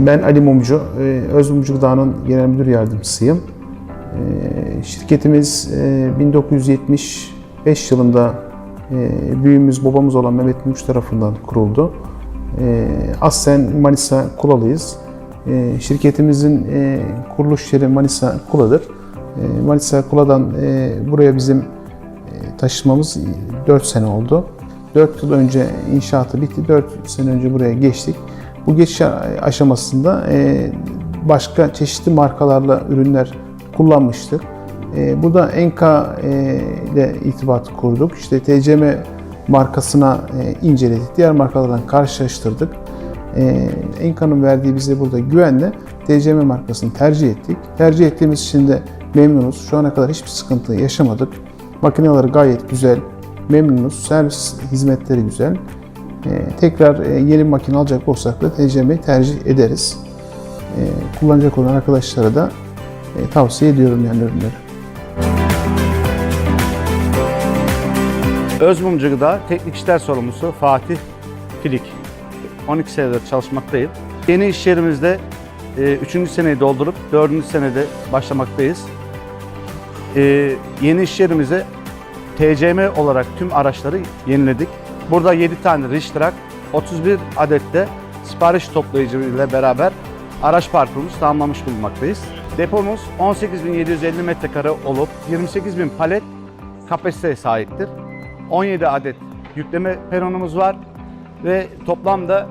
Ben Ali Mumcu, e, Özmumcu Gıda'nın genel müdür yardımcısıyım. E, Şirketimiz e, 1975 yılında e, büyüğümüz, babamız olan Mehmet Mumcu tarafından kuruldu. Aslen Manisa Kulalıyız. Şirketimizin kuruluş yeri Manisa Kula'dır. Manisa Kula'dan buraya bizim taşınmamız 4 sene oldu. 4 yıl önce inşaatı bitti, 4 sene önce buraya geçtik. Bu geçiş aşamasında e, başka çeşitli markalarla ürünler kullanmıştık. E, Burada Enka e, ile irtibat kurduk. İşte TCM markasına inceledik. Diğer markalardan karşılaştırdık. Enka'nın verdiği bize burada güvenle TCM markasını tercih ettik. Tercih ettiğimiz için de memnunuz. Şu ana kadar hiçbir sıkıntı yaşamadık. Makineleri gayet güzel, memnunuz. Servis hizmetleri güzel. Ee, tekrar e, yeni makine alacak olsak da TCM'yi tercih ederiz. Ee, kullanacak olan arkadaşlara da e, tavsiye ediyorum yani ürünleri. Özmumcu Gıda Teknik İşler Sorumlusu Fatih Filik. 12 senedir çalışmaktayım. Yeni iş yerimizde 3. seneyi doldurup 4. senede başlamaktayız. E, yeni iş yerimize TCM olarak tüm araçları yeniledik. Burada 7 tane Richtrak, 31 adet de sipariş toplayıcı ile beraber araç parkurumuzu tamamlamış bulunmaktayız. Depomuz 18.750 metrekare olup 28.000 palet kapasiteye sahiptir. 17 adet yükleme peronumuz var ve toplamda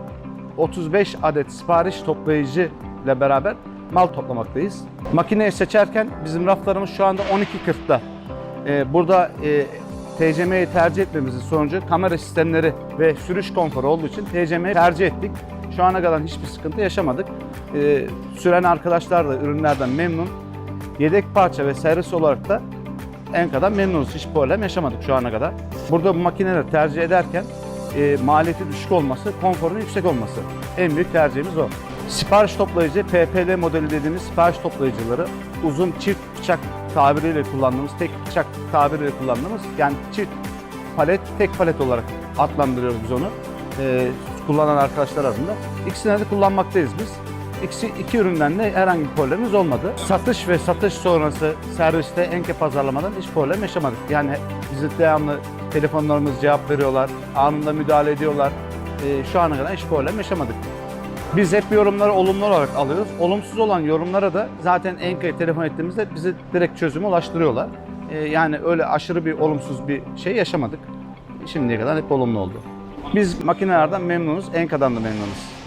35 adet sipariş toplayıcı ile beraber mal toplamaktayız. Makineyi seçerken bizim raflarımız şu anda 12.40'da. Ee, burada e, TCM'yi tercih etmemizin sonucu kamera sistemleri ve sürüş konforu olduğu için TCM'yi tercih ettik. Şu ana kadar hiçbir sıkıntı yaşamadık. Ee, süren arkadaşlar da ürünlerden memnun. Yedek parça ve servis olarak da en kadar memnunuz. Hiç problem yaşamadık şu ana kadar. Burada bu makineleri tercih ederken e, maliyeti düşük olması, konforunun yüksek olması. En büyük tercihimiz o. Sipariş toplayıcı, PPL modeli dediğimiz sipariş toplayıcıları uzun çift bıçak tabiriyle kullandığımız, tek bıçak tabiriyle kullandığımız yani çift palet, tek palet olarak adlandırıyoruz biz onu. E, kullanan arkadaşlar arasında. İkisini de kullanmaktayız biz. İkisi, iki üründen de herhangi bir problemimiz olmadı. Satış ve satış sonrası serviste enke pazarlamadan hiç problem yaşamadık. Yani bize devamlı telefonlarımız cevap veriyorlar, anında müdahale ediyorlar. Ee, şu ana kadar hiç problem yaşamadık. Biz hep yorumları olumlu olarak alıyoruz. Olumsuz olan yorumlara da zaten Enka'ya telefon ettiğimizde bize direkt çözümü ulaştırıyorlar. Ee, yani öyle aşırı bir olumsuz bir şey yaşamadık. Şimdiye kadar hep olumlu oldu. Biz makinelerden memnunuz, Enka'dan da memnunuz.